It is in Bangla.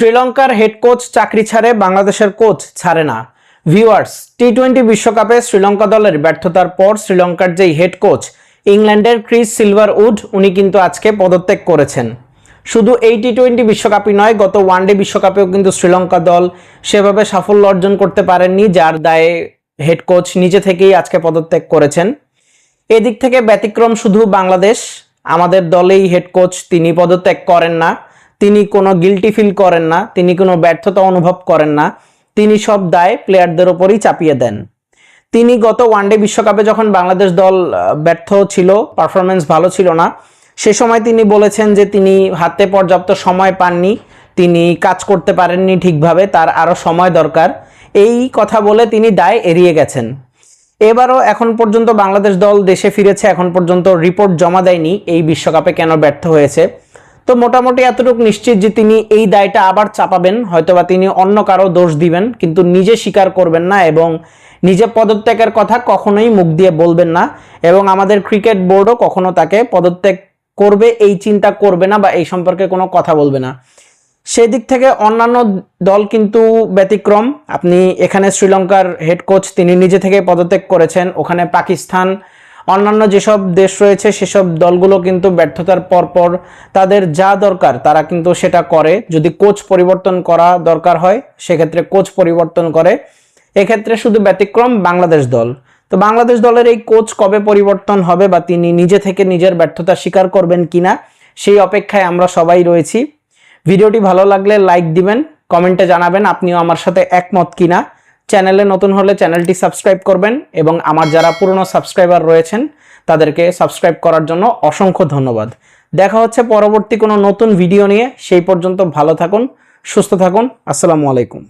শ্রীলঙ্কার হেড কোচ চাকরি ছাড়ে, বাংলাদেশের কোচ ছাড়ে না। ভিউয়ার্স টি টোয়েন্টি বিশ্বকাপে শ্রীলঙ্কা দলের ব্যর্থতার পর শ্রীলঙ্কার যেই হেড কোচ ইংল্যান্ডের ক্রিস সিলভার উড উনি কিন্তু আজকে পদত্যাগ করেছেন। শুধু এই টি টোয়েন্টি বিশ্বকাপই নয়, গত ওয়ানডে বিশ্বকাপেও কিন্তু শ্রীলঙ্কা দল সেভাবে সাফল্য অর্জন করতে পারেননি, যার দায়ে হেড কোচ নিজে থেকেই আজকে পদত্যাগ করেছেন। এদিক থেকে ব্যতিক্রম শুধু বাংলাদেশ, আমাদের দলেই হেড কোচ তিনি পদত্যাগ করেন না। তিনি কোনো গিলটি ফিল করেন না, তিনি কোনো ব্যর্থতা অনুভব করেন না, তিনি সব দায় প্লেয়ারদের ওপরই চাপিয়ে দেন। তিনি গত ওয়ানডে বিশ্বকাপে যখন বাংলাদেশ দল ব্যর্থ ছিল পারফরমেন্স ভালো ছিল না, সে সময় তিনি বলেছেন যে তিনি হাতে পর্যাপ্ত সময় পাননি, তিনি কাজ করতে পারেননি ঠিকভাবে, তার আরও সময় দরকার। এই কথা বলে তিনি দায় এড়িয়ে গেছেন। এবারও এখন পর্যন্ত বাংলাদেশ দল দেশে ফিরেছে, এখন পর্যন্ত রিপোর্ট জমা দেয়নি, এই বিশ্বকাপে কেন ব্যর্থ হয়েছে। তো মোটামুটি এতটুকু নিশ্চিত যে তিনি এই দায়টা আবার চাপাবেন, হয়তোবা তিনি অন্য কারও দোষ দিবেন, কিন্তু নিজে স্বীকার করবেন না এবং নিজে পদত্যাগের কথা কখনোই মুখ দিয়ে বলবেন না এবং আমাদের ক্রিকেট বোর্ডও কখনো তাকে পদত্যাগ করবে, এই চিন্তা করবে না বা এই সম্পর্কে কোনো কথা বলবে না। সেই দিক থেকে অন্যান্য দল কিন্তু ব্যতিক্রম। আপনি এখানে শ্রীলঙ্কার হেড কোচ তিনি নিজে থেকে পদত্যাগ করেছেন। ওখানে পাকিস্তান অন্যান্য যেসব দেশ রয়েছে, সেসব দলগুলো কিন্তু ব্যর্থতার পরপর তাদের যা দরকার তারা কিন্তু সেটা করে। যদি কোচ পরিবর্তন করা দরকার হয়, সেক্ষেত্রে কোচ পরিবর্তন করে। এক্ষেত্রে শুধু ব্যতিক্রম বাংলাদেশ দল। তো বাংলাদেশ দলের এই কোচ কবে পরিবর্তন হবে বা তিনি নিজে থেকে নিজের ব্যর্থতা স্বীকার করবেন কিনা, সেই অপেক্ষায় আমরা সবাই রয়েছি। ভিডিওটি ভালো লাগলে লাইক দিবেন, কমেন্টে জানাবেন, আপনিও আমার সাথে একমত কিনা। চ্যানেলে নতুন হলে চ্যানেলটি সাবস্ক্রাইব করবেন এবং আমার যারা পুরনো সাবস্ক্রাইবার রয়েছেন, তাদেরকে সাবস্ক্রাইব করার জন্য অসংখ্য ধন্যবাদ। দেখা হচ্ছে পরবর্তী কোনো নতুন ভিডিও নিয়ে। সেই পর্যন্ত ভালো থাকুন, সুস্থ থাকুন। আসসালামু আলাইকুম।